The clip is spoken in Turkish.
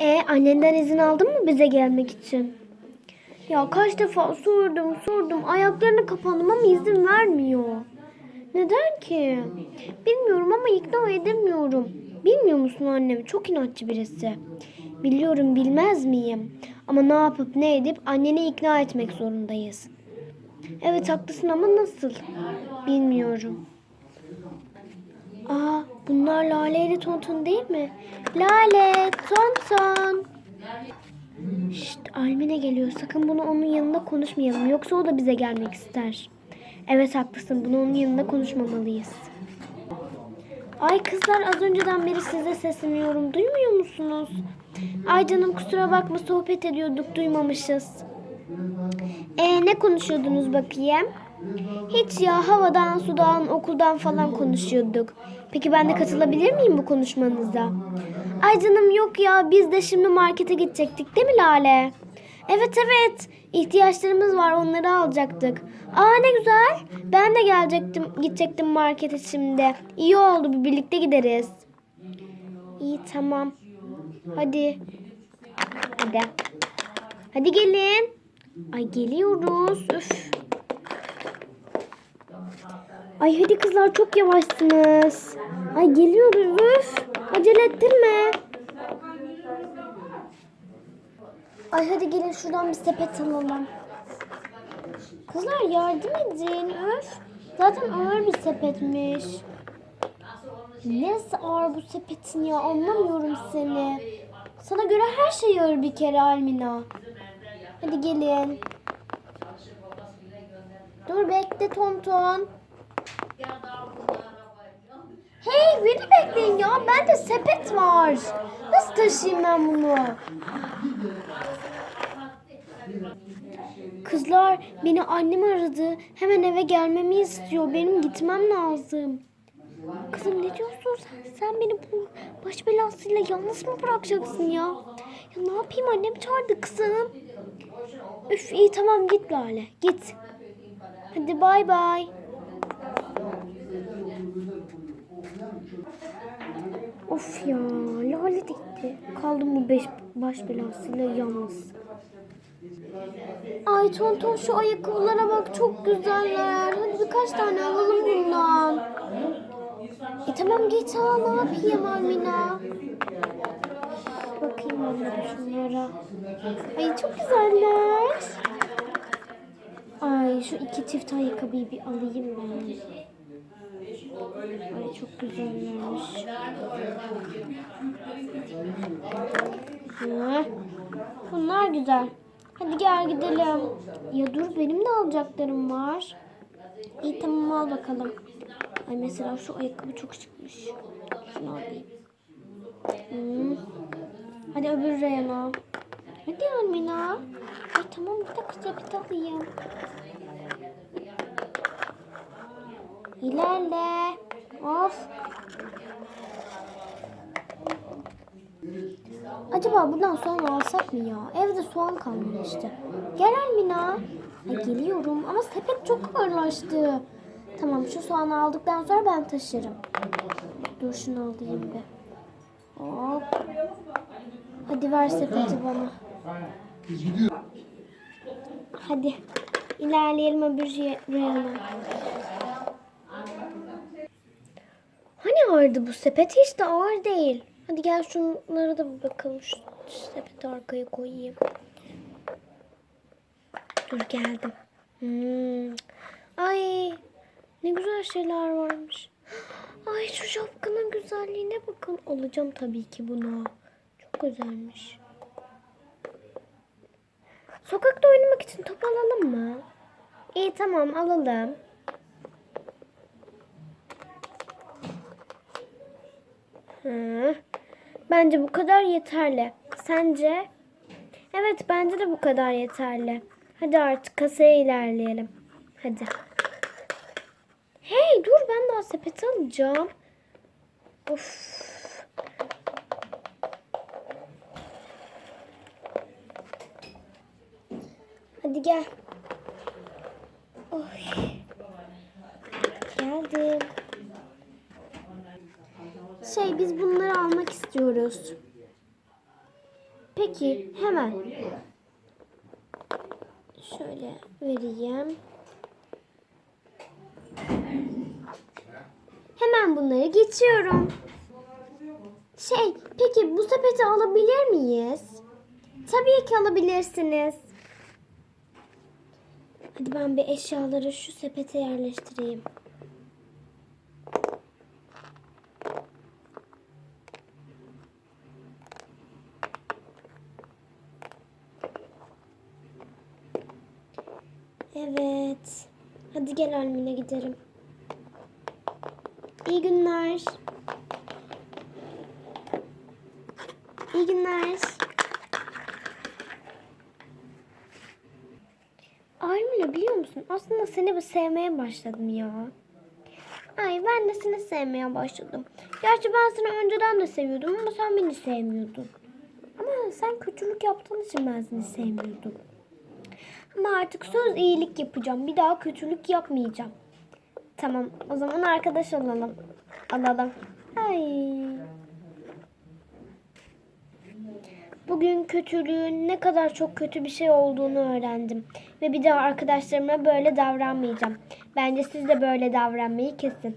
E annenden izin aldın mı bize gelmek için? Ya kaç defa sordum sordum ayaklarına kapandım ama izin vermiyor. Neden ki? Bilmiyorum ama ikna edemiyorum. Bilmiyor musun annem? Çok inatçı birisi. Biliyorum bilmez miyim? Ama ne yapıp ne edip anneni ikna etmek zorundayız. Evet haklısın ama nasıl? Bilmiyorum. Aa bunlar Lale ile Tonton değil mi? Lale, Tonton. Şşt Almine geliyor. Sakın bunu onun yanında konuşmayalım. Yoksa o da bize gelmek ister. Evet haklısın. Bunu onun yanında konuşmamalıyız. Ay kızlar az önceden beri size sesleniyorum. Duymuyor musunuz? Ay canım kusura bakma sohbet ediyorduk duymamışız. E ne konuşuyordunuz bakayım? Hiç ya havadan, sudan, okuldan falan konuşuyorduk. Peki ben de katılabilir miyim bu konuşmanıza? Ay canım yok ya biz de şimdi markete gidecektik değil mi Lale? Evet evet ihtiyaçlarımız var onları alacaktık. Aa ne güzel ben de gelecektim gidecektim markete şimdi. İyi oldu bir birlikte gideriz. İyi tamam. Hadi. Hadi. Hadi gelin. Ay geliyoruz. Üf. Ay hadi kızlar çok yavaşsınız. Ay geliyoruz üf. Acele ettirme. Ay hadi gelin şuradan bir sepet alalım. Kızlar yardım edin üf. Zaten ağır bir sepetmiş. Neresi ağır bu sepetin ya anlamıyorum seni. Sana göre her şey ağır bir kere Almina. Hadi gelin. Dur bekle Tonton. Hey beni bekleyin ya. Bende sepet var. Nasıl taşıyayım ben bunu? Kızlar beni annem aradı. Hemen eve gelmemi istiyor. Benim gitmem lazım. Kızım ne diyorsun sen? Sen beni bu baş belasıyla yalnız mı bırakacaksın ya? Ya ne yapayım annem çağırdı kızım. Üf iyi tamam git Lale git. Hadi bay bay. Of ya Lale de gitti. Kaldım bu beş, baş belasıyla yalnız. Ay tonton şu ayakkabılara bak çok güzeller. Hadi birkaç tane alalım bundan. E tamam git al ne yapayım Almina. Bakayım de şunlara. Ay çok güzeller. Ay şu iki çift ayakkabıyı bir alayım ben. Ay çok güzellermiş. Hı, Bunlar güzel. Hadi gel gidelim. Ya dur benim de alacaklarım var. İyi tamam al bakalım. Ay mesela şu ayakkabı çok şıkmış. Şunu alayım. Hmm. Hadi öbür reyona. Hadi Almina. Ay tamam bir dakika sepet alayım. İlerle. Of. Acaba buradan soğan alsak mı ya? Evde soğan kalmamıştı. Gel Almina. Ay geliyorum ama sepet çok ağırlaştı. Tamam şu soğanı aldıktan sonra ben taşırım. Dur şunu alayım bir. Hop. Hadi ver sepeti bana. Hadi. İlerleyelim öbür ye- reyona. Hani ağırdı bu sepet? Hiç de ağır değil. Hadi gel şunlara da bir bakalım. Şu sepeti arkaya koyayım. Dur geldim. Hmm. Ay ne güzel şeyler varmış. Ay şu şapkanın güzelliğine bakın. Alacağım tabii ki bunu. Çok güzelmiş. Sokakta oynamak için top alalım mı? İyi tamam alalım. Bence bu kadar yeterli. Sence? Evet bence de bu kadar yeterli. Hadi artık kasaya ilerleyelim. Hadi. Hey dur ben daha sepet alacağım. Of. Hadi gel. Oy. Geldim. Şey biz bunları almak istiyoruz. Peki hemen. Şöyle vereyim. Hemen bunları geçiyorum. Şey, peki bu sepeti alabilir miyiz? Tabii ki alabilirsiniz. Hadi ben bir eşyaları şu sepete yerleştireyim. Evet. Hadi gel Almine gidelim. İyi günler. İyi günler. Almina biliyor musun? Aslında seni sevmeye başladım ya. Ay ben de seni sevmeye başladım. Gerçi ben seni önceden de seviyordum ama sen beni sevmiyordun. Ama sen kötülük yaptığın için ben seni sevmiyordum. Ama artık söz iyilik yapacağım. Bir daha kötülük yapmayacağım. Tamam o zaman arkadaş olalım. Alalım. Ay. Bugün kötülüğün ne kadar çok kötü bir şey olduğunu öğrendim. Ve bir daha arkadaşlarıma böyle davranmayacağım. Bence siz de böyle davranmayı kesin.